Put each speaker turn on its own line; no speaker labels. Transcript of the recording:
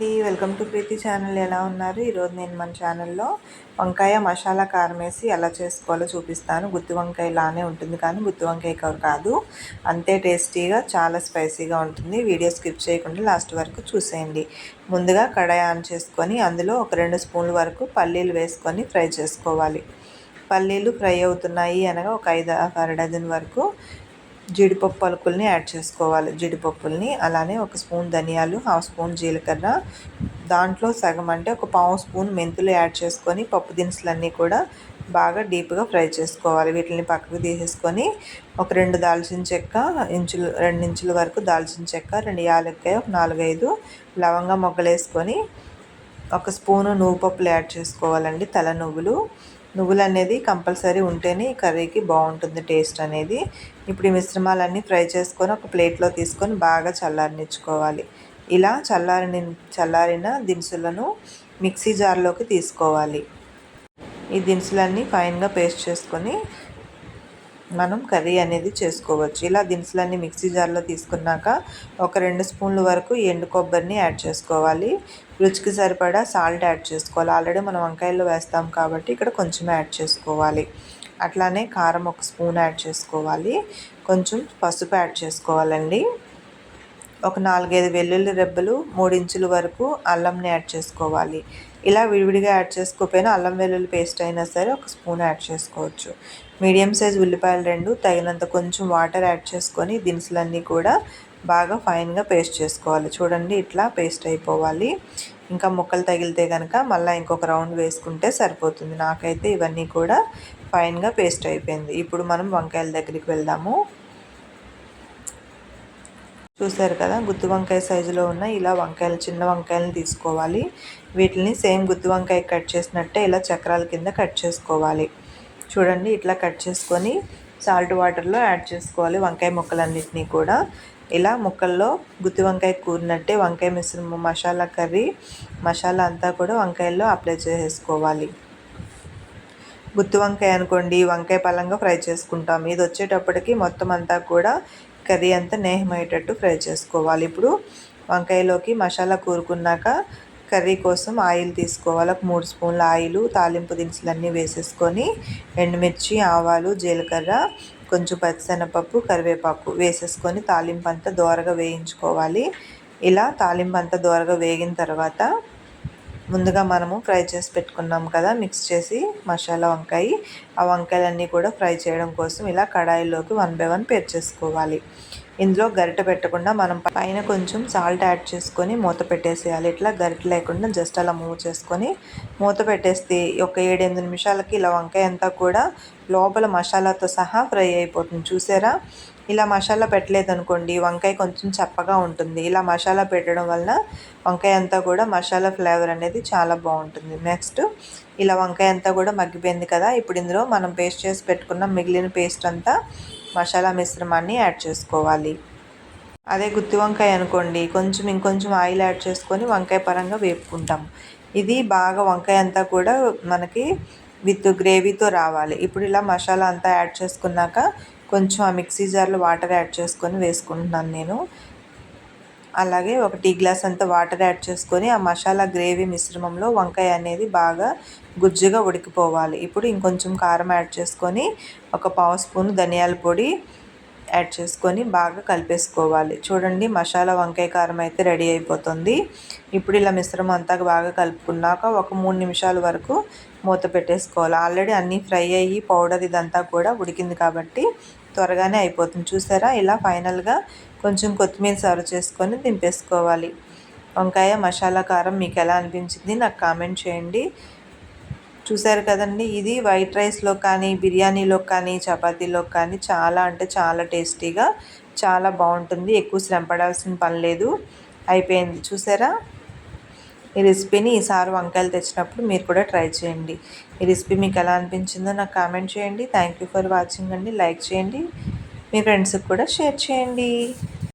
Welcome to Preethi channel. ఎలా ఉన్నారు? ఈరోజు నేను మన ఛానల్లో వంకాయ మసాలా కారం వేసి ఎలా చేసుకోవాలో చూపిస్తాను. గుత్తి వంకాయ లానే ఉంటుంది కానీ గుత్తి వంకాయ కవర్ కాదు. అంతే టేస్టీగా చాలా స్పైసీగా ఉంటుంది. వీడియో స్కిప్ చేయకుండా లాస్ట్ వరకు చూసేయండి. ముందుగా కడాయి ఆన్ చేసుకొని అందులో ఒక రెండు స్పూన్ల వరకు పల్లీలు వేసుకొని ఫ్రై చేసుకోవాలి. పల్లీలు ఫ్రై అవుతున్నాయి అనగా ఒక ఐదు అర డజన్ వరకు జీడిపప్పు పలుకుల్ని యాడ్ చేసుకోవాలి. జీడిపప్పుల్ని అలానే ఒక స్పూన్ ధనియాలు హాఫ్ స్పూన్ జీలకర్ర. దాంట్లో సగం అంటే ఒక పావు స్పూన్ మెంతులు యాడ్ చేసుకొని పప్పు దినుసులన్నీ కూడా బాగా డీప్గా ఫ్రై చేసుకోవాలి. వీటిని పక్కకు తీసేసుకొని ఒక రెండు దాల్చిన చెక్క ఇంచులు రెండు ఇంచుల వరకు దాల్చిన చెక్క రెండు యాలక్కాయ ఒక నాలుగైదు లవంగా మొగ్గలు వేసుకొని ఒక స్పూను నువ్వు పప్పులు యాడ్ చేసుకోవాలండి తల నువ్వులు నువ్వులు అనేది కంపల్సరీ ఉంటేనే కర్రీకి బాగుంటుంది టేస్ట్ అనేది. ఇప్పుడు ఈ మిశ్రమాలన్నీ ఫ్రై చేసుకొని ఒక ప్లేట్లో తీసుకొని బాగా చల్లారనిచ్చుకోవాలి. ఇలా చల్లారిన చల్లారిన దినుసులను మిక్సీ జార్లోకి తీసుకోవాలి. ఈ దినుసులన్నీ ఫైన్గా పేస్ట్ చేసుకొని మనం కర్రీ అనేది చేసుకోవచ్చు. ఇలా దినుసులన్నీ మిక్సీ జార్లో తీసుకున్నాక ఒక రెండు స్పూన్ల వరకు ఎండు కొబ్బరిని యాడ్ చేసుకోవాలి. రుచికి సరిపడా సాల్ట్ యాడ్ చేసుకోవాలి. ఆల్రెడీ మనం వంకాయల్లో వేస్తాం కాబట్టి ఇక్కడ కొంచెం యాడ్ చేసుకోవాలి. అట్లానే కారం ఒక స్పూన్ యాడ్ చేసుకోవాలి. కొంచెం పసుపు యాడ్ చేసుకోవాలండి. ఒక నాలుగైదు వెల్లుల్లి రెబ్బలు మూడించుల వరకు అల్లంని యాడ్ చేసుకోవాలి. ఇలా విడివిడిగా యాడ్ చేసుకోకపోయినా అల్లం వెల్లుల్లి పేస్ట్ అయినా సరే ఒక స్పూన్ యాడ్ చేసుకోవచ్చు. మీడియం సైజ్ ఉల్లిపాయలు రెండు తగినంత కొంచెం వాటర్ యాడ్ చేసుకొని దినుసులన్నీ కూడా బాగా ఫైన్గా పేస్ట్ చేసుకోవాలి. చూడండి ఇట్లా పేస్ట్ అయిపోవాలి. ఇంకా ముక్కలు తగిలితే కనుక మళ్ళీ ఇంకొక రౌండ్ వేసుకుంటే సరిపోతుంది. నాకైతే ఇవన్నీ కూడా ఫైన్గా పేస్ట్ అయిపోయింది. ఇప్పుడు మనం వంకాయల దగ్గరికి వెళ్దాము. చూసారు కదా గుత్తి వంకాయ సైజులో ఉన్న ఇలా వంకాయలు చిన్న వంకాయలను తీసుకోవాలి. వీటిని సేమ్ గుత్తి వంకాయ కట్ చేసినట్టే ఇలా చక్రాల కింద కట్ చేసుకోవాలి. చూడండి ఇట్లా కట్ చేసుకొని సాల్ట్ వాటర్లో యాడ్ చేసుకోవాలి వంకాయ ముక్కలన్నింటినీ కూడా. ఇలా ముక్కల్లో గుత్తి వంకాయ కూరినట్టే వంకాయ మిశ్రమ మసాలా కర్రీ మసాలా అంతా కూడా వంకాయల్లో అప్లై చేసేసుకోవాలి. గుత్తి వంకాయ అనుకోండి వంకాయ పలంగా ఫ్రై చేసుకుంటాం. ఇది వచ్చేటప్పటికి మొత్తం అంతా కూడా కర్రీ అంతా నేహమయ్యేటట్టు ఫ్రై చేసుకోవాలి. ఇప్పుడు వంకాయలోకి మసాలా కూరుకున్నాక కర్రీ కోసం ఆయిల్ తీసుకోవాలి. ఒక మూడు స్పూన్ల ఆయిల్ తాలింపు దినుసులన్నీ వేసేసుకొని ఎండుమిర్చి ఆవాలు జీలకర్ర కొంచెం పచ్చిశనగపప్పు కరివేపాకు వేసేసుకొని తాలింపు అంతా దోరగా వేయించుకోవాలి. ఇలా తాలింపు అంతా దోరగా వేగిన తర్వాత ముందుగా మనము ఫ్రై చేసి పెట్టుకున్నాం కదా మిక్స్ చేసి మసాలా వంకాయ. ఆ వంకాయలన్నీ కూడా ఫ్రై చేయడం కోసం ఇలా కడాయిలోకి వన్ బై వన్ పేర్చేసుకోవాలి. ఇందులో గరిట పెట్టకుండా మనం పైన కొంచెం సాల్ట్ యాడ్ చేసుకొని మూత పెట్టేసేయాలి. ఇట్లా గరిట లేకుండా జస్ట్ అలా మూవ్ చేసుకొని మూత పెట్టేస్తే ఒక ఏడెనిమిది నిమిషాలకి ఇలా వంకాయ అంతా కూడా లోపల మసాలాతో సహా ఫ్రై అయిపోతుంది. చూసారా? ఇలా మసాలా పెట్టలేదు అనుకోండి వంకాయ కొంచెం చప్పగా ఉంటుంది. ఇలా మసాలా పెట్టడం వలన వంకాయ అంతా కూడా మసాలా ఫ్లేవర్ అనేది చాలా బాగుంటుంది. నెక్స్ట్ ఇలా వంకాయ అంతా కూడా మగ్గిపోయింది కదా ఇప్పుడు ఇందులో మనం పేస్ట్ చేసి పెట్టుకున్న మిగిలిన పేస్ట్ అంతా మసాలా మిశ్రమాన్ని యాడ్ చేసుకోవాలి. అదే గుత్తి వంకాయ అనుకోండి కొంచెం ఇంకొంచెం ఆయిల్ యాడ్ చేసుకొని వంకాయ పరంగా వేపుకుంటాం. ఇది బాగా వంకాయ అంతా కూడా మనకి విత్ గ్రేవీతో రావాలి. ఇప్పుడు ఇలా మసాలా అంతా యాడ్ చేసుకున్నాక కొంచెం ఆ మిక్సీ జార్లో వాటర్ యాడ్ చేసుకొని వేసుకుంటున్నాను నేను. అలాగే ఒక టీ గ్లాస్ అంతా వాటర్ యాడ్ చేసుకొని ఆ మసాలా గ్రేవీ మిశ్రమంలో వంకాయ అనేది బాగా గుజ్జుగా ఉడికిపోవాలి. ఇప్పుడు ఇంకొంచెం కారం యాడ్ చేసుకొని ఒక పావు స్పూన్ ధనియాల పొడి యాడ్ చేసుకొని బాగా కలిపేసుకోవాలి. చూడండి మసాలా వంకాయ కారం అయితే రెడీ అయిపోతుంది. ఇప్పుడు ఇలా మిశ్రమం అంతా బాగా కలుపుకున్నాక ఒక మూడు నిమిషాల వరకు మూత పెట్టేసుకోవాలి. ఆల్రెడీ అన్నీ ఫ్రై అయ్యి పౌడర్ ఇదంతా కూడా ఉడికింది కాబట్టి త్వరగానే అయిపోతుంది. చూసారా? ఇలా ఫైనల్గా కొంచెం కొత్తిమీర సర్వ్ చేసుకొని దింపేసుకోవాలి. వంకాయ మసాలా కారం మీకు ఎలా అనిపించింది నాకు కామెంట్ చేయండి. చూసారు కదండి ఇది వైట్ రైస్లో కానీ బిర్యానీలో కానీ చపాతీలో కానీ చాలా అంటే చాలా టేస్టీగా చాలా బాగుంటుంది. ఎక్కువ శ్రమ పడాల్సిన పని లేదు. అయిపోయింది. చూసారా? ఈ రెసిపీని ఈసారి వంకాయలు తెచ్చినప్పుడు మీరు కూడా ట్రై చేయండి. ఈ రెసిపీ మీకు ఎలా అనిపించిందో నాకు కామెంట్ చేయండి. థ్యాంక్ యూ ఫర్ వాచింగ్ అండి. లైక్ చేయండి. మీ ఫ్రెండ్స్కి కూడా షేర్ చేయండి.